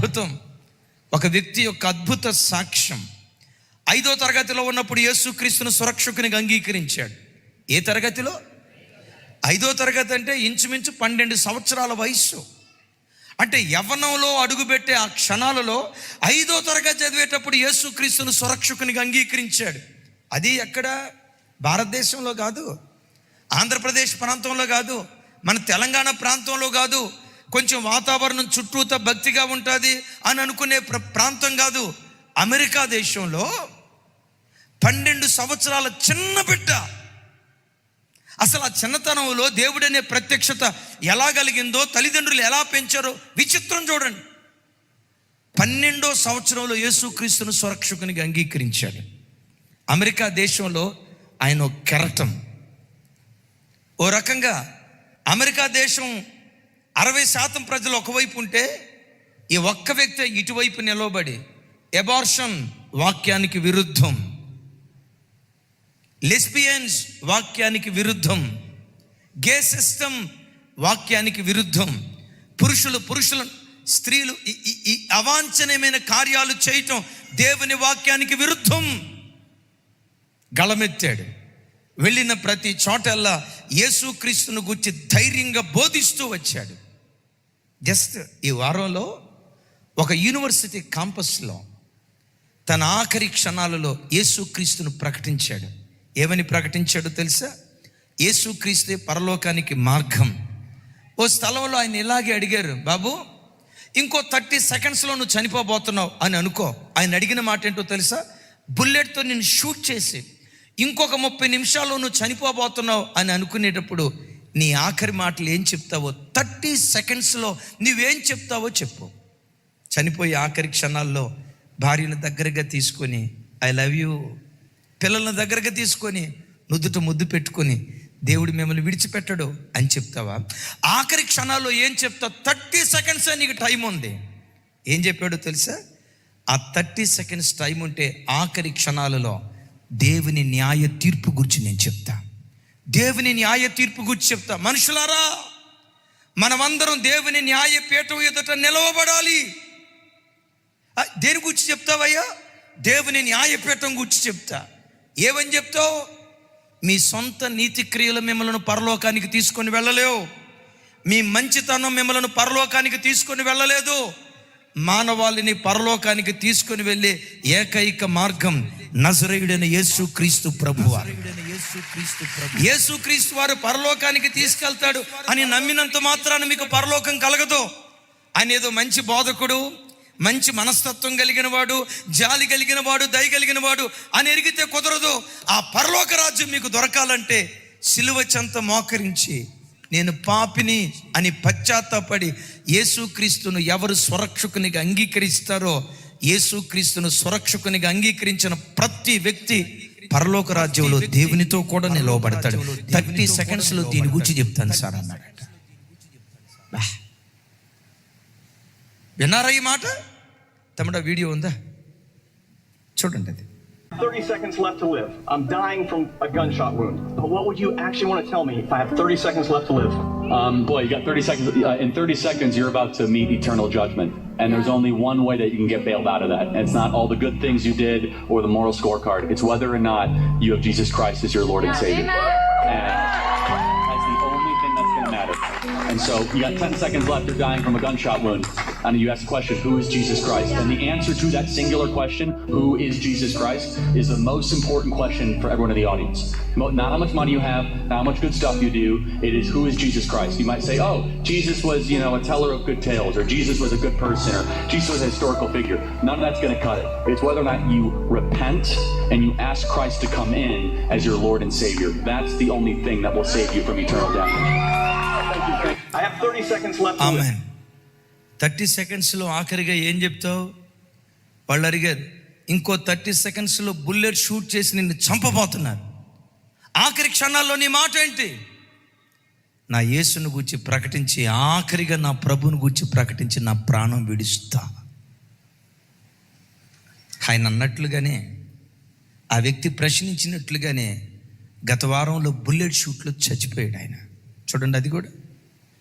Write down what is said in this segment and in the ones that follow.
అద్భుతం. ఒక వ్యక్తి యొక్క అద్భుత సాక్ష్యం. ఐదో తరగతిలో ఉన్నప్పుడు యేసుక్రీస్తును సురక్షకునిగా అంగీకరించాడు. ఏ తరగతిలో? ఐదో తరగతి అంటే ఇంచుమించు పన్నెండు సంవత్సరాల వయస్సు. అంటే యవ్వనంలో అడుగుపెట్టే ఆ క్షణాలలో ఐదో తరగతి చదివేటప్పుడు యేసుక్రీస్తును సురక్షకునిగా అంగీకరించాడు. అది ఎక్కడ? భారతదేశంలో కాదు. ఆంధ్రప్రదేశ్ ప్రాంతంలో కాదు. మన తెలంగాణ ప్రాంతంలో కాదు. కొంచెం వాతావరణం చుట్టూత భక్తిగా ఉంటుంది అని అనుకునే ప్ర ప్రాంతం కాదు. అమెరికా దేశంలో పన్నెండు సంవత్సరాల చిన్న బిడ్డ. అసలు ఆ చిన్నతనంలో దేవుడనే ప్రత్యక్షత ఎలా కలిగిందో తల్లిదండ్రులు ఎలా పెంచారో విచిత్రం చూడండి. పన్నెండో సంవత్సరంలో యేసుక్రీస్తును సురక్షకునిగా అంగీకరించాడు. అమెరికా దేశంలో ఆయన కెరటం. ఓ రకంగా అమెరికా దేశం అరవై శాతం ప్రజలు ఒకవైపు ఉంటే ఈ ఒక్క వ్యక్తి ఇటువైపు నిలవబడి ఎబార్షన్ వాక్యానికి విరుద్ధం. లెస్బియన్స్ వాక్యానికి విరుద్ధం. గే సిస్టమ్ వాక్యానికి విరుద్ధం. పురుషులు పురుషులు స్త్రీలు ఈ- ఈ అవాంఛనీయమైన కార్యాలు చేయటం దేవుని వాక్యానికి విరుద్ధం. గళమెత్తాడు. వెళ్ళిన ప్రతి చోటల్లా యేసుక్రీస్తును గురించి ధైర్యంగా బోధిస్తూ వచ్చాడు. జస్ట్ ఈ వారంలో ఒక యూనివర్సిటీ కాంపస్లో తన ఆఖరి క్షణాలలో యేసుక్రీస్తును ప్రకటించాడు. ఏమని ప్రకటించాడో తెలుసా? యేసుక్రీస్తే పరలోకానికి మార్గం. ఓ స్థలంలో ఆయన ఇలాగే అడిగారు బాబు ఇంకో థర్టీ సెకండ్స్లో నువ్వు చనిపోబోతున్నావు అని అనుకో. ఆయన అడిగిన మాట ఏంటో తెలుసా? బుల్లెట్తో నేను షూట్ చేసి ఇంకొక ముప్పై నిమిషాల్లో నువ్వు చనిపోబోతున్నావు అని అనుకునేటప్పుడు నీ ఆఖరి మాటలు ఏం చెప్తావో థర్టీ సెకండ్స్లో నువ్వేం చెప్తావో చెప్పు. చనిపోయే ఆఖరి క్షణాల్లో భార్యను దగ్గరగా తీసుకొని ఐ లవ్ యూ. పిల్లలను దగ్గరగా తీసుకొని నుదుట ముద్దు పెట్టుకొని దేవుడు మిమ్మల్ని విడిచిపెట్టడు అని చెప్తావా? ఆఖరి క్షణాల్లో ఏం చెప్తావు? థర్టీ సెకండ్స్ నీకు టైం ఉంది. ఏం చెప్పాడో తెలుసా? ఆ థర్టీ సెకండ్స్ టైం ఉంటే ఆఖరి క్షణాలలో దేవుని న్యాయ తీర్పు గురించి నేను చెప్తా. దేవుని న్యాయ తీర్పు గురించి చెప్తా. మనుషులారా మనమందరం దేవుని న్యాయ పీఠం ఎదుట నిలవబడాలి. దేని గురించి చెప్తావయ్యా? దేవుని న్యాయపీఠం గురించి చెప్తా. ఏమని చెప్తావు? మీ సొంత నీతి క్రియలు మిమ్మల్ని పరలోకానికి తీసుకొని వెళ్ళలేవు. మీ మంచితనం మిమ్మల్ని పరలోకానికి తీసుకొని వెళ్ళలేదు. మానవాళిని పరలోకానికి తీసుకొని వెళ్ళే ఏకైక మార్గం నజరేయుడైన యేసు క్రీస్తు ప్రభువ యేసు క్రీస్తు వారు పరలోకానికి తీసుకెళ్తాడు అని నమ్మినంత మాత్రాన మీకు పరలోకం కలగదు. ఆయన ఏదో మంచి బోధకుడు మంచి మనస్తత్వం కలిగిన వాడు జాలి కలిగిన వాడు దయ కలిగిన వాడు అని ఎరిగితే కుదరదు. ఆ పరలోక రాజ్యం మీకు దొరకాలంటే సిలువ చెంత మోకరించి నేను పాపిని అని పశ్చాత్తాపడి యేసుక్రీస్తును ఎవరు స్వరక్షకునిగా అంగీకరిస్తారో యేసుక్రీస్తును స్వరక్షకునిగా అంగీకరించిన ప్రతి వ్యక్తి పరలోక రాజ్యంలో దేవునితో కూడా నిలవబడతాడు. థర్టీ సెకండ్స్లో దీని గురించి చెప్తాను సార్ అన్నాడట విన్నారా ఈ మాట? తమిడ వీడియో ఉందా? చూడండి అది. 30 seconds left to live. I'm dying from a gunshot wound. But what would you actually want to tell me if I have 30 seconds left to live? Um, boy, you got 30 seconds. Uh, in 30 seconds, you're about to meet eternal judgment. And there's only one way that you can get bailed out of that. And it's not all the good things you did or the moral scorecard. It's whether or not you have Jesus Christ as your Lord and Savior. And so you got 10 seconds left. You're dying from a gunshot wound. And you ask the question, who is Jesus Christ? And the answer to that singular question, who is Jesus Christ, is the most important question for everyone in the audience. Not how much money you have, not how much good stuff you do. It is who is Jesus Christ. You might say, oh, Jesus was, you know, a teller of good tales, or Jesus was a good person, or Jesus was a historical figure. None of that's going to cut it. It's whether or not you repent and you ask Christ to come in as your Lord and Savior. That's the only thing that will save you from eternal damnage. Thank you. Thank you. I have 30 seconds left to live. ఆమె thirty సెకండ్స్లో ఆఖరిగా ఏం చెప్తావు వాళ్ళు అడిగారు ఇంకో thirty సెకండ్స్లో bullet shoot చేసి నిన్ను చంపబోతున్నారు ఆఖరి క్షణాల్లో నీ మాట ఏంటి నా యేసును గురించి ప్రకటించి ఆఖరిగా నా ప్రభుని గురించి ప్రకటించి నా ప్రాణం విడుస్తా ఆయన అన్నట్లుగానే ఆ వ్యక్తి ప్రశ్నించినట్లుగానే గత వారంలో బుల్లెట్ షూట్లో చచ్చిపోయాడు ఆయన చూడండి అది కూడా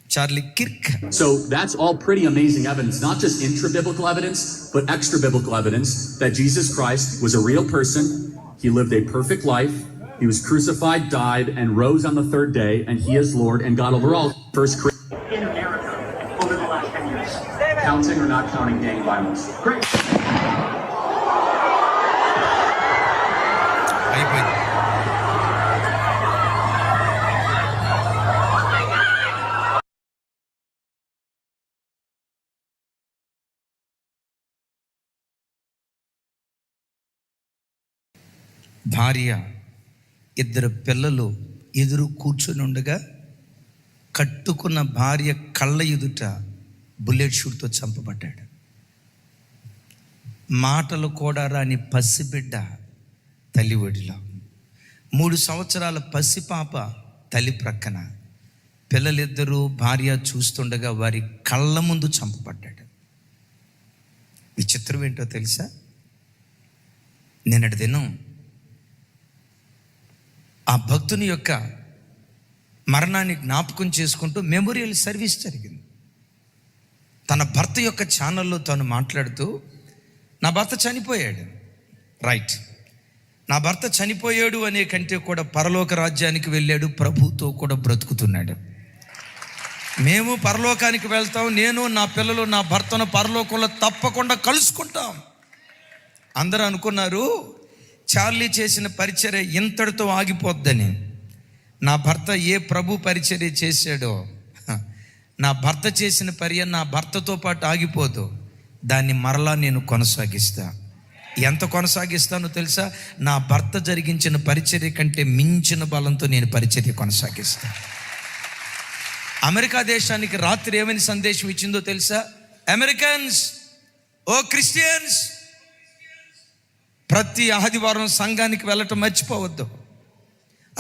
Charlie Kirk. So that's all pretty amazing evidence, not just intra biblical evidence, but extra biblical evidence that Jesus Christ was a real person. He lived a perfect life. He was crucified, died, and rose on the third day, and he is Lord and God over all. First Corinthians. In America, over the last 10 years, counting or not counting gang violence. Great. భార్య ఇద్దరు పిల్లలు ఎదురు కూర్చొని ఉండగా కట్టుకున్న భార్య కళ్ళ ఎదుట బుల్లెట్ షూట్తో చంపబడ్డాడు. మాటలు కూడా రాని పసిబిడ్డ తల్లి ఒడిలో. మూడు సంవత్సరాల పసిపాప తల్లి ప్రక్కన. పిల్లలిద్దరూ భార్య చూస్తుండగా వారి కళ్ళ ముందు చంపబడ్డాడు. విచిత్రం ఏంటో తెలుసా? నిన్నటి దినం ఆ భక్తుని యొక్క మరణాన్ని జ్ఞాపకం చేసుకుంటూ మెమోరియల్ సర్వీస్ జరిగింది. తన భర్త యొక్క ఛానల్లో తను మాట్లాడుతూ నా భర్త చనిపోయాడు. రైట్ నా భర్త చనిపోయాడు అనే కంటే కూడా పరలోక రాజ్యానికి వెళ్ళాడు ప్రభుతో కూడా బ్రతుకుతున్నాడు. మేము పరలోకానికి వెళ్తాం నేను నా పిల్లలు నా భర్తను పరలోకంలో తప్పకుండా కలుసుకుంటాం. అందరూ అనుకున్నారు చార్లీ చేసిన పరిచర్య ఇంతటితో ఆగిపోద్దని. నా భర్త ఏ ప్రభు పరిచర్య చేశాడో నా భర్త చేసిన పర్య నా భర్తతో పాటు ఆగిపోదు. దాన్ని మరలా నేను కొనసాగిస్తా. ఎంత కొనసాగిస్తానో తెలుసా? నా భర్త జరిగించిన పరిచర్య కంటే మించిన బలంతో నేను పరిచర్య కొనసాగిస్తా. అమెరికా దేశానికి రాత్రి ఏమని సందేశం ఇచ్చిందో తెలుసా? అమెరికన్స్ ఓ క్రిస్టియన్స్ ప్రతి ఆదివారం సంఘానికి వెళ్ళటం మర్చిపోవద్దు.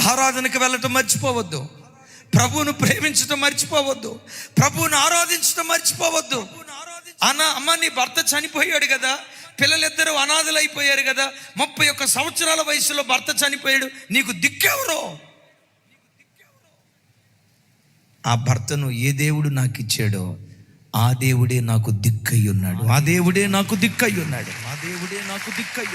ఆరాధనకు వెళ్ళటం మర్చిపోవద్దు. ప్రభువును ప్రేమించడం మర్చిపోవద్దు. ప్రభువును ఆరాధించడం మర్చిపోవద్దు. అనా అమ్మ నీ భర్త చనిపోయాడు కదా. పిల్లలిద్దరూ అనాథలు అయిపోయారు కదా. ముప్పై ఒక్క సంవత్సరాల వయసులో భర్త చనిపోయాడు. నీకు దిక్కెవరో? ఆ భర్తను ఏ దేవుడు నాకు ఇచ్చాడో ఆ దేవుడే నాకు దిక్కయ్యున్నాడు ఆ దేవుడే నాకు దిక్కయ్యున్నాడు ఆ దేవుడే నాకు దిక్కై